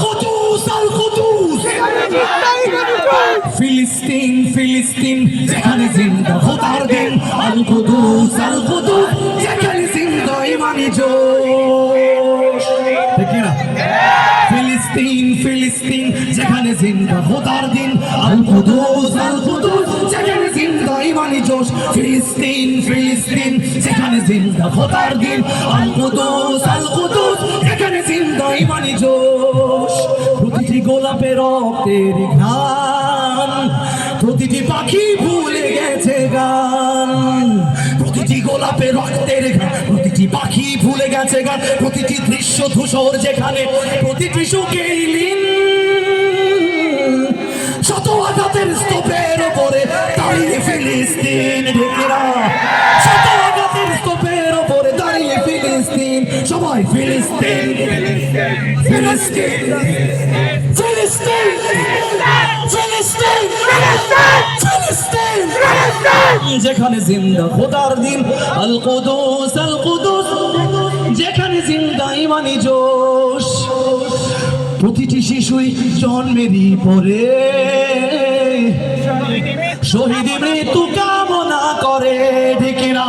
কুদুস আল কুদুস ফিলিস্তিন ফিলিস্তিন, যেখানে জিন্দা খোদার দিন। আল কুদুস আল কুদুস যেখানে জিন্দা ইমানি জোশ। ঠিক না? ফিলিস্তিন ফিলিস্তিন, যেখানে জিন্দা খোদার দিন। আল কুদুস জিন্দা ইমানি জোশ, ফিলিস্তিন ফিলিস্তিন যেখানে জিন্দা খোদার দিন। আল কুদুস আল কুদুস যেখানে জিন্দা ইমানি জোশ। প্রতিটি গোলাপের রক্তের ঘ্রাণ, প্রতিটি পাখি ভুলে গেছে গান। প্রতিটি গোলাপে রক্তের গান প্রতিটি পাখি ভুলে গেছে গান। প্রতিটি দৃশ্য ধূসর যেখানে, প্রতিটি সুখে লীন। শত আঘাতের স্তূপের দাঁড়িয়ে ফিলিস্তিন ঢেকেরা। শত স্তূপের উপরে দাঁড়িয়ে ফিলিস্তিন। সবাই ফিলিস্তিন। ফিলিস্তিন। ফিলিস্তিন। ফিলিস্তিন। ফিলিস্তিন। যেখানে জিন্দা খোদার দিন, আল কুদুস আল কুদুস। যেখানে জিন্দা ইমানি জোশ। প্রতিটি শিশুই জন্মেরই পরে শহীদ মৃত্যু কামনা করে, ঠিক না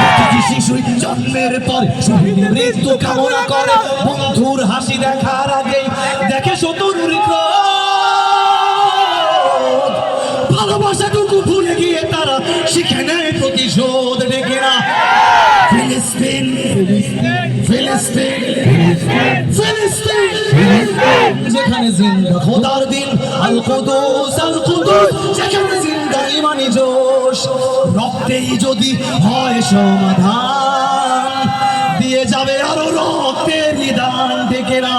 প্রতিটি শিশুই জন্মের পর শহীদ মৃত্যু কামনা করে। বন্ধুর হাসি দেখার আগেই দেখে শত্রুর ভালোবাসাটুকু ভুলে গিয়ে তারা শিখে নেয় প্রতিশোধ। যেখানে জিন্দা খোদার দিন, আল কুদুস আল কুদুস, যেখানে জিন্দা ইমানি জোশ। রক্তেই যদি হয় সমাধান, দিয়ে যাবে আরও রক্তের নিদান ডেকে না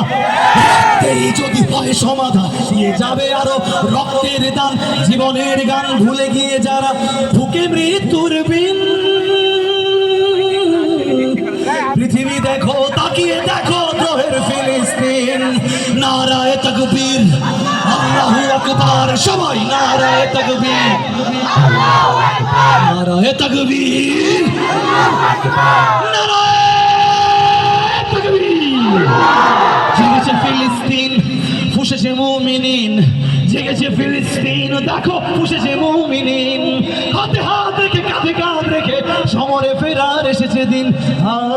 রক্তেই যদি হয় সমাধান, দিয়ে যাবে আরও রক্তের দান জীবনের গান ভুলে গিয়ে যারা ঢুকে মৃত্যুর বিন পৃথিবী দেখো, তাকিয়ে দেখো গ্রহের ফিলিস্তিন। নারায় তকবীর, আল্লাহু আকবার, সবাই নারায় তকবীর। নারায় তকবীর নারায় তকবীর। জেগেছে ফিলিস্তিন, ফুসেছে মুমিনিন। জেগেছে ফিলিস্তিন, দেখো ফুসেছে মুমিনিন। হাতে হাত রেখে, কাঁধে কাঁধ রেখে সমরে ফেরার এসেছে দিন। আ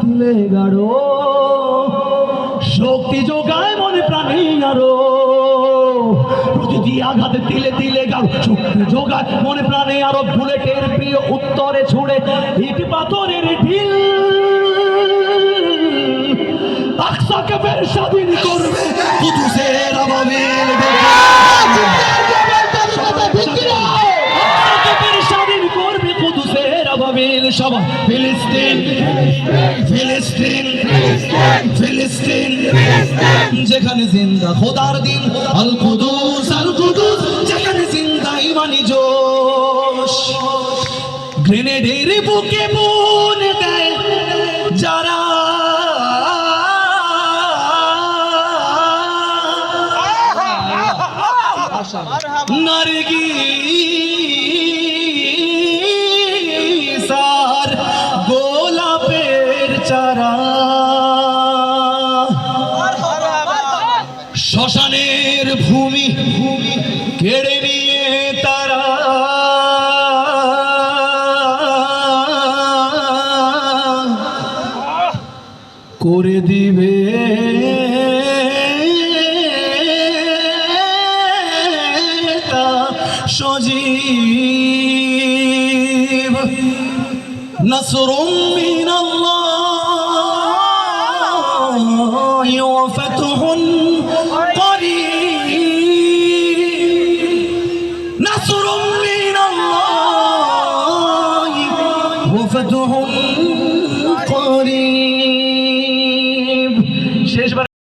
তিলে গাঢ় শক্তি যোগায় মনে প্রাণী আরও। প্রতিটি আঘাতে তিলে তিলে গাঢ় শক্তি যোগায় মনে প্রাণে আরও। বুলেটের প্রিয় উত্তরে ছুড়ে ইট পাথরের ঢিল। আকসাকে ফের স্বাধীন করবে। কুদুসের আবাবিল আকসাকে ফের স্বাধীন করবে কুদুসের আবাবিল সবাই ফিলিস্তিন ফিলিস্তিন ফিলিস্তিন যেখানে জিন্দা খোদার দিন আল কুদুস আল কুদুস যেখানে জিন্দা ইমানি জোশ। গ্রেনেডের বুকে মন দেয় যারা। নারগিসার শ্মশানের ভূমি ভূমি কেড়ে নিয়ে তারা করে দিবে। তা সজীব। নসরুম মিনাল্লাহ। الله وفتح قريب